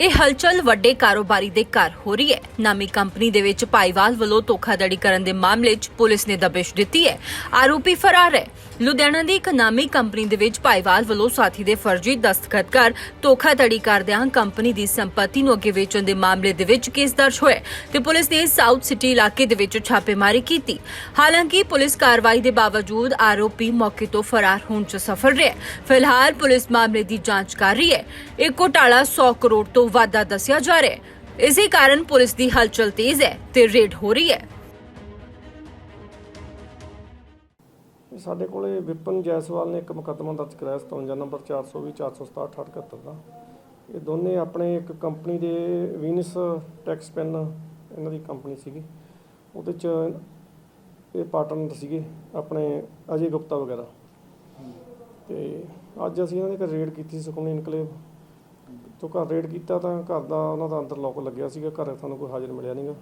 ਇਹ ਹਲਚਲ ਵੱਡੇ ਕਾਰੋਬਾਰੀ ਦੇ ਘਰ ਹੋ ਰਹੀ ਹੈ। ਨਾਮੀ ਕੰਪਨੀ ਦੇ ਵਿੱਚ ਭਾਈਵਾਲ ਵੱਲੋਂ ਧੋਖਾਧੜੀ ਕਰਨ ਦੇ ਮਾਮਲੇ 'ਚ ਪੁਲਿਸ ਨੇ ਦਬਿਸ਼ ਦਿੱਤੀ ਹੈ। ਆਰੋਪੀ ਫਰਾਰ ਹੈ। ਲੁਧਿਆਣਾ ਦੀ ਇੱਕ ਨਾਮੀ ਕੰਪਨੀ ਦੇ ਵਿੱਚ ਭਾਈਵਾਲ ਵੱਲੋਂ ਸਾਥੀ ਦੇ ਫਰਜ਼ੀ ਦਸਤਖਤ ਕਰ ਧੋਖਾਧੜੀ ਕਰਦਿਆਂ ਕੰਪਨੀ ਦੀ ਸੰਪਤੀ ਨੂੰ ਅੱਗੇ ਵੇਚਣ ਦੇ ਮਾਮਲੇ ਦੇ ਵਿੱਚ ਕੇਸ ਦਰਜ ਹੋਇਆ ਤੇ ਪੁਲਿਸ ਨੇ ਸਾਊਥ ਸਿਟੀ ਇਲਾਕੇ ਦੇ ਵਿੱਚ ਛਾਪੇਮਾਰੀ ਕੀਤੀ। ਹਾਲਾਂਕਿ ਪੁਲਿਸ ਕਾਰਵਾਈ ਦੇ ਬਾਵਜੂਦ ਆਰੋਪੀ ਮੌਕੇ ਤੋਂ ਫਰਾਰ ਹੋਣ 'ਚ ਸਫਲ ਰਿਹਾ ਫਿਲਹਾਲ ਪੁਲਿਸ ਮਾਮਲੇ ਦੀ ਜਾਂਚ ਕਰ ਰਹੀ ਹੈ। ਇਹ ਘੋਟਾਲਾ 100 ਕਰੋੜ ਤੋਂ ਵੱਧ ਦਾ ਦੱਸਿਆ ਜਾ ਰਿਹਾ ਹੈ। ਇਸੇ ਕਾਰਨ ਪੁਲਿਸ ਦੀ ਹਲਚਲ ਤੇਜ਼ ਹੈ ਤੇ ਰੇਡ ਹੋ ਰਹੀ ਹੈ। ਸਾਡੇ ਕੋਲੇ ਵਿਪਨ ਜੈਸਵਾਲ ਨੇ ਇੱਕ ਮੁਕੱਦਮਾ ਦਰਜ ਕਰਾਇਆ 57 ਨੰਬਰ 420 467 878 ਦਾ। ਇਹ ਦੋਨੇ ਆਪਣੇ ਇੱਕ ਕੰਪਨੀ ਦੇ ਵੀਨਸ ਟੈਕਸ ਪੈਨ, ਇਹਨਾਂ ਦੀ ਕੰਪਨੀ ਸੀਗੀ। ਉਹਦੇ ਚ ਇਹ ਪਾਰਟਨਰ ਸੀਗੇ, ਆਪਣੇ ਅਜੇ ਗੁਪਤਾ ਵਗੈਰਾ। ਤੇ ਅੱਜ ਅਸੀਂ ਇਹਨਾਂ ਦੇ ਘਰ ਰੇਡ ਕੀਤੀ ਸੁਖਮਨੀ ਇਨਕਲੇਵ ਤੋਂ ਘਰ ਰੇਡ ਕੀਤਾ ਤਾਂ ਘਰ ਦਾ ਉਹਨਾਂ ਦਾ ਅੰਦਰ ਲੋਕ ਲੱਗਿਆ ਸੀਗਾ ਘਰ ਸਾਨੂੰ ਕੋਈ ਹਾਜ਼ਰ ਮਿਲਿਆ ਨਹੀਂਗਾ।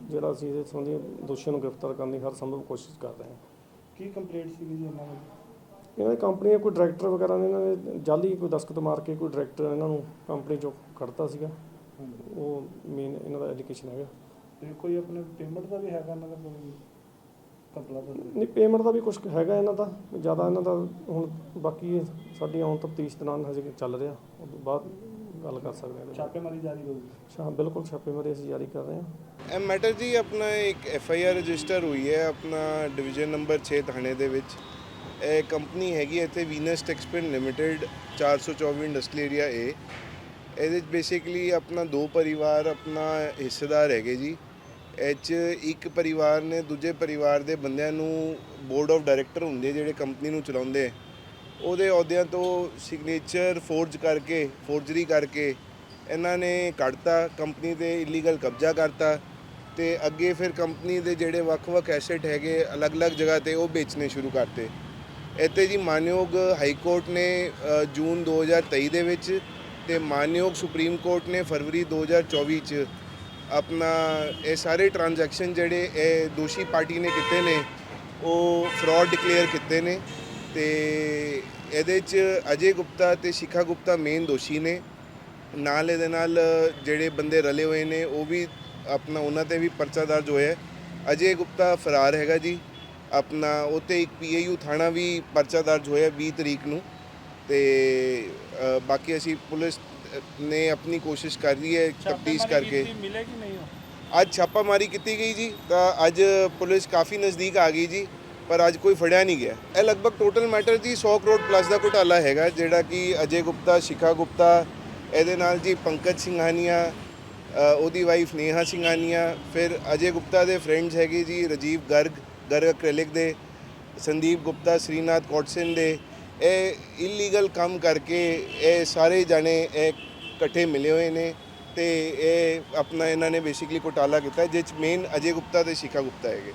ਜਿਹੜਾ ਅਸੀਂ ਇਹਦੇ ਸੰਬੰਧੀ ਦੋਸ਼ੀਆਂ ਨੂੰ ਗ੍ਰਿਫਤਾਰ ਕਰਨ ਦੀ ਹਰ ਸੰਭਵ ਕੋਸ਼ਿਸ਼ ਕਰ ਰਹੇ ਹਾਂ। ਕੀ ਕੰਪਲੇਂਟ ਸੀਗੀ ਜੀ ਇਹਨਾਂ ਵੱਲੋਂ ਇਹਨਾਂ ਦੀ ਕੰਪਨੀ ਦਾ ਕੋਈ ਡਾਇਰੈਕਟਰ ਵਗੈਰਾ ਨੇ ਇਹਨਾਂ ਨੇ ਜਾਲੀ ਕੋਈ ਦਸਤਖਤ ਮਾਰ ਕੇ ਕੋਈ ਡਾਇਰੈਕਟਰ ਇਹਨਾਂ ਨੂੰ ਕੰਪਨੀ ਚੋਂ ਕੱਢਤਾ ਸੀਗਾ। ਉਹ ਮੇਨ ਇਹਨਾਂ ਦਾ ਐਜੂਕੇਸ਼ਨ ਹੈਗਾ। ਤੇ ਕੋਈ ਆਪਣੇ ਪੇਮੈਂਟ ਦਾ ਵੀ ਹੈਗਾ ਇਹਨਾਂ ਦਾ ਕੋਈ ਕਪਲਾ ਦਾ ਨਹੀਂ ਪੇਮੈਂਟ ਦਾ ਵੀ ਕੁਝ ਹੈਗਾ ਇਹਨਾਂ ਦਾ। ਜ਼ਿਆਦਾ ਇਹਨਾਂ ਦਾ ਹੁਣ ਬਾਕੀ ਸਾਡੀ ਆਉਣ ਤਫਤੀਸ਼ ਦੌਰਾਨ ਹਜੇ ਚੱਲ ਰਿਹਾ। ਉਸ ਤੋਂ ਬਾਅਦ ਗੱਲ ਕਰ ਸਕਦੇ ਹਾਂ ਇਹਦੇ ਬਾਰੇ। ਛਾਪੇਮਾਰੀ ਜਾਰੀ ਹੋਊਗੀ ਅੱਛਾ ਬਿਲਕੁਲ ਛਾਪੇਮਾਰੀ ਅਸੀਂ ਜਾਰੀ ਕਰ ਰਹੇ ਹਾਂ। ਇਹ ਮੈਟਰ ਜੀ ਆਪਣਾ ਇੱਕ ਐਫ ਆਈ ਆਰ ਰਜਿਸਟਰ ਹੋਈ ਹੈ ਆਪਣਾ ਡਿਵੀਜ਼ਨ ਨੰਬਰ 6 ਥਾਣੇ ਦੇ ਵਿੱਚ। ਇਹ ਕੰਪਨੀ ਹੈਗੀ ਹੈ ਇੱਥੇ Venus Texspin limited 424 industry area ਏ ਇਹਦੇ ਵਿੱਚ ਬੇਸਿਕਲੀ ਆਪਣਾ ਦੋ ਪਰਿਵਾਰ ਆਪਣਾ ਹਿੱਸੇਦਾਰ ਹੈਗੇ ਜੀ। ਇਹ 'ਚ ਇੱਕ ਪਰਿਵਾਰ ਨੇ ਦੂਜੇ ਪਰਿਵਾਰ ਦੇ ਬੰਦਿਆਂ ਨੂੰ ਬੋਰਡ ਆਫ ਡਾਇਰੈਕਟਰ ਹੁੰਦੇ ਜਿਹੜੇ ਕੰਪਨੀ ਨੂੰ ਚਲਾਉਂਦੇ ਉਹਦੇ ਅਹੁਦਿਆਂ ਤੋਂ ਸਿਗਨੇਚਰ ਫੋਰਜ ਕਰਕੇ ਫੋਰਜਰੀ ਕਰਕੇ ਇਹਨਾਂ ਨੇ ਕੱਢਤਾ ਕੰਪਨੀ ਤੇ ਇਲੀਗਲ ਕਬਜ਼ਾ ਕਰਤਾ ਤੇ ਅੱਗੇ ਫਿਰ ਕੰਪਨੀ ਦੇ ਜਿਹੜੇ ਵੱਖ-ਵੱਖ ਐਸੈਟ ਹੈਗੇ ਅਲੱਗ-ਅਲੱਗ ਜਗ੍ਹਾ ਤੇ ਉਹ ਵੇਚਣੇ ਸ਼ੁਰੂ ਕਰਤੇ। ਇੱਥੇ ਜੀ ਮਾਨਯੋਗ ਹਾਈ ਕੋਰਟ ਨੇ ਅ, ਜੂਨ 2023 ਦੇ ਵਿੱਚ ਤੇ ਮਾਨਯੋਗ ਸੁਪਰੀਮ ਕੋਰਟ ਨੇ ਫਰਵਰੀ 2024 ਚ ਆਪਣਾ ਇਹ ਸਾਰੇ ਟ੍ਰਾਂਜੈਕਸ਼ਨ ਜਿਹੜੇ ਇਹ ਦੋਸ਼ੀ ਪਾਰਟੀ ਨੇ ਕੀਤੇ ਨੇ ਉਹ ਫਰਾਡ ਡਿਕਲੇਅਰ ਕੀਤੇ ਨੇ ਤੇ ਇਹਦੇ ਚ ਅਜੇ ਗੁਪਤਾ ਤੇ ਸ਼ਿਖਾ ਗੁਪਤਾ ਮੇਨ ਦੋਸ਼ੀ ਨੇ। ਨਾਲ ਇਹਦੇ ਨਾਲ ਜਿਹੜੇ ਬੰਦੇ ਰਲੇ ਹੋਏ ਨੇ ਉਹ ਵੀ ਆਪਣਾ ਉਹਨਾਂ ਤੇ ਵੀ ਪਰਚਾ ਦਰਜ ਹੋਇਆ। ਅਜੇ ਗੁਪਤਾ ਫਰਾਰ ਹੈਗਾ ਜੀ। ਆਪਣਾ ਉਤੇ ਇੱਕ ਪੀਏਯੂ ਥਾਣਾ ਵੀ ਪਰਚਾ ਦਰਜ ਹੋਇਆ 20 ਤਰੀਕ ਨੂੰ। ਤੇ ਬਾਕੀ ਅਸੀਂ ਪੁਲਿਸ ਨੇ ਆਪਣੀ ਕੋਸ਼ਿਸ਼ ਕਰ ਰਹੀ ਹੈ ਤਫਤੀਸ਼ ਕਰਕੇ। ਮਿਲੇ ਕਿ ਨਹੀਂ ਅੱਜ ਛਾਪਾਮਾਰੀ ਕੀਤੀ ਗਈ ਜੀ। ਤਾਂ ਅੱਜ ਪੁਲਿਸ ਕਾਫੀ ਨਜ਼ਦੀਕ ਆ ਗਈ ਜੀ। ਪਰ ਅੱਜ ਕੋਈ ਫੜਿਆ ਨਹੀਂ ਗਿਆ। ਇਹ ਲਗਭਗ ਟੋਟਲ ਮੈਟਰ ਜੀ 100 ਕਰੋੜ ਪਲੱਸ ਦਾ ਘੁਟਾਲਾ ਹੈਗਾ, ਜਿਹੜਾ ਕਿ ਅਜੇ ਗੁਪਤਾ, ਸ਼ਿਖਾ ਗੁਪਤਾ, ਇਹਦੇ ਨਾਲ ਜੀ ਪੰਕਜ ਸਿੰਘਾਨੀਆ ਉਹਦੀ ਵਾਈਫ ਨੇਹਾ ਸਿੰਘਾਨੀਆ, ਫਿਰ ਅਜੇ ਗੁਪਤਾ ਦੇ ਫਰੈਂਡਸ ਹੈਗੇ ਜੀ ਰਜੀਵ ਗਰਗ ਗਰਗ ਐਕ੍ਰਿਲਿਕ ਦੇ, ਸੰਦੀਪ ਗੁਪਤਾ, ਸ੍ਰੀਨਾਥ ਕੋਟਸਨ ਦੇ। ਇਹ ਇਲੀਗਲ ਕੰਮ ਕਰਕੇ ਇਹ ਸਾਰੇ ਜਾਣੇ ਇਹ ਇਕੱਠੇ ਮਿਲੇ ਹੋਏ ਨੇ ਤੇ ਇਹ ਆਪਣਾ ਇਹਨਾਂ ਨੇ ਬੇਸਿਕਲੀ ਘੁਟਾਲਾ ਕੀਤਾ ਜਿਸ ਚ ਮੇਨ ਅਜੇ ਗੁਪਤਾ ਤੇ ਸ਼ਿਖਾ ਗੁਪਤਾ ਹੈਗੇ।